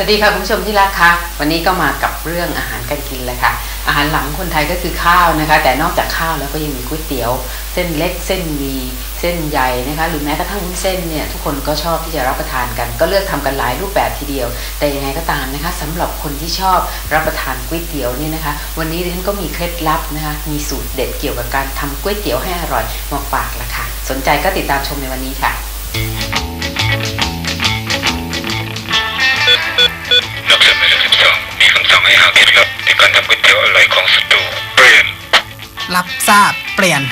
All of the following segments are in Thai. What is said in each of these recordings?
วัสดีค่ะคุณผู้ชมที่รักค่ะวันนี้ก็มากับเรื่องอาหารการกินเลยค่ะ อาหารหลังคนไทยก็คือข้าวนะคะ แต่นอกจากข้าวแล้วก็ยังมีก๋วยเตี๋ยว เส้นเล็กเส้นมีเส้นใหญ่นะคะ หรือแม้กระทั่งวุ้นเส้นเนี่ยทุกคนก็ชอบที่จะรับประทานกัน ก็เลือกทำกันหลายรูปแบบทีเดียว แต่ยังไงก็ตามนะคะสำหรับคนที่ชอบรับประทานก๋วยเตี๋ยวเนี่ยนะคะ วันนี้ดิฉันก็มีเคล็ดลับนะคะ มีสูตรเด็ดเกี่ยวกับการทำก๋วยเตี๋ยวให้อร่อยมาฝากละค่ะ สนใจก็ติดตามชมในวันนี้ค่ะ ทราบเปลี่ยน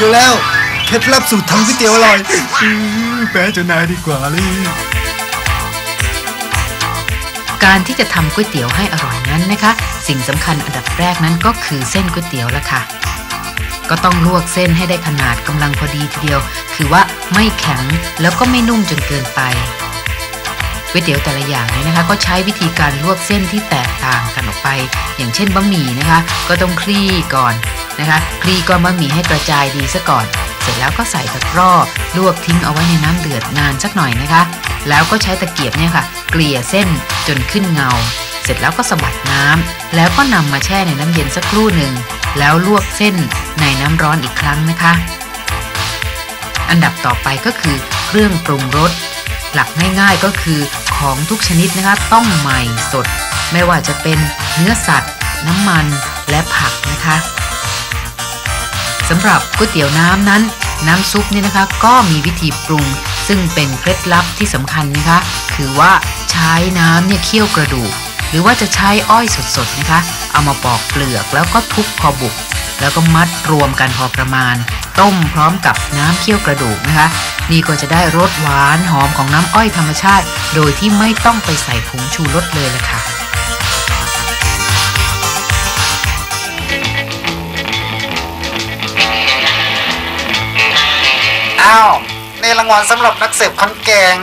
เจอแล้วเคล็ดลับสูตรทำก๋วยเตี๋ยวอร่อยอื้อแปะเจ้านายดีกว่าเลยการที่จะทำก๋วยเตี๋ยวให้อร่อยนั้นนะคะ สิ่งสำคัญอันดับแรกนั้นก็คือเส้นก๋วยเตี๋ยวละค่ะ ก็ต้องลวกเส้นให้ได้ขนาดกำลังพอดีทีเดียว คือว่าไม่แข็งแล้วก็ไม่นุ่มจนเกินไป ก๋วยเตี๋ยวแต่ละอย่างเนี่ยนะคะ ก็ใช้วิธีการลวกเส้นที่แตกต่างกันออกไป อย่างเช่นบะหมี่นะคะ ก็ต้องคลี่ก่อนนะคะคลี่ก้อนบะหมี่ให้กระจายดีซะก่อน เสร็จแล้วก็ใส่ตะกร้อลวกทิ้งเอาไว้ในน้ำเดือดนานสักหน่อยนะคะ แล้วก็ใช้ตะเกียบเนี่ยค่ะ เกลี่ยเส้นจนขึ้นเงา เสร็จแล้วก็สะบัดน้ำแล้วก็นำมาแช่ในน้ำเย็นสักครู่หนึ่งแล้วลวกเส้นในน้ำร้อนอีกครั้งนะคะ อันดับต่อไปก็คือเครื่องปรุงรส หลักง่ายๆก็คือของทุกชนิดนะคะต้องใหม่สด ไม่ว่าจะเป็นเนื้อสัตว์ น้ำมันและผักนะคะสำหรับก๋วยเตี๋ยวน้ำนั้น น้ำซุปเนี่ยนะคะก็มีวิธีปรุง ซึ่งเป็นเคล็ดลับที่สำคัญนะคะคือว่าใช้น้ำเนี่ยเคี่ยวกระดูก หรือว่าจะใช้อ้อยสดๆนะคะ เอามาปอกเปลือกแล้วก็ทุบพอบุก แล้วก็มัดรวมกันพอประมาณ ต้มพร้อมกับน้ำเคี่ยวกระดูกนะคะ นี่ก็จะได้รสหวานหอมของน้ำอ้อยธรรมชาติ โดยที่ไม่ต้องไปใส่ผงชูรสเลยละค่ะอ้าวในรางวัลสำหรับนักเสิร์ฟคนเก่ง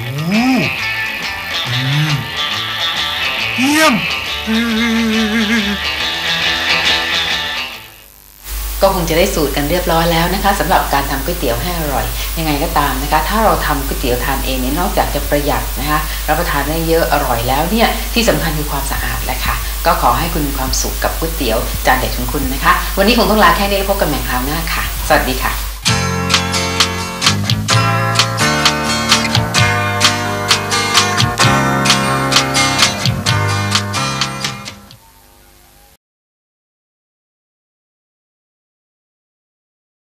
อู้อืมเยี่ยม ก็คงจะได้สูตรกันเรียบร้อยแล้วนะคะสำหรับการทำก๋วยเตี๋ยวให้อร่อย ยังไงก็ตามนะคะ ถ้าเราทำก๋วยเตี๋ยวทานเองเนี่ยนอกจากจะประหยัดนะคะรับประทานได้เยอะอร่อยแล้วเนี่ยที่สำคัญคือความสะอาดแหละค่ะก็ขอให้คุณมีความสุขกับก๋วยเตี๋ยวจานเด็ดของคุณนะคะ วันนี้คงต้องลาแค่นี้แล้วพบกันใหม่คราวหน้าค่ะ สวัสดีค่ะ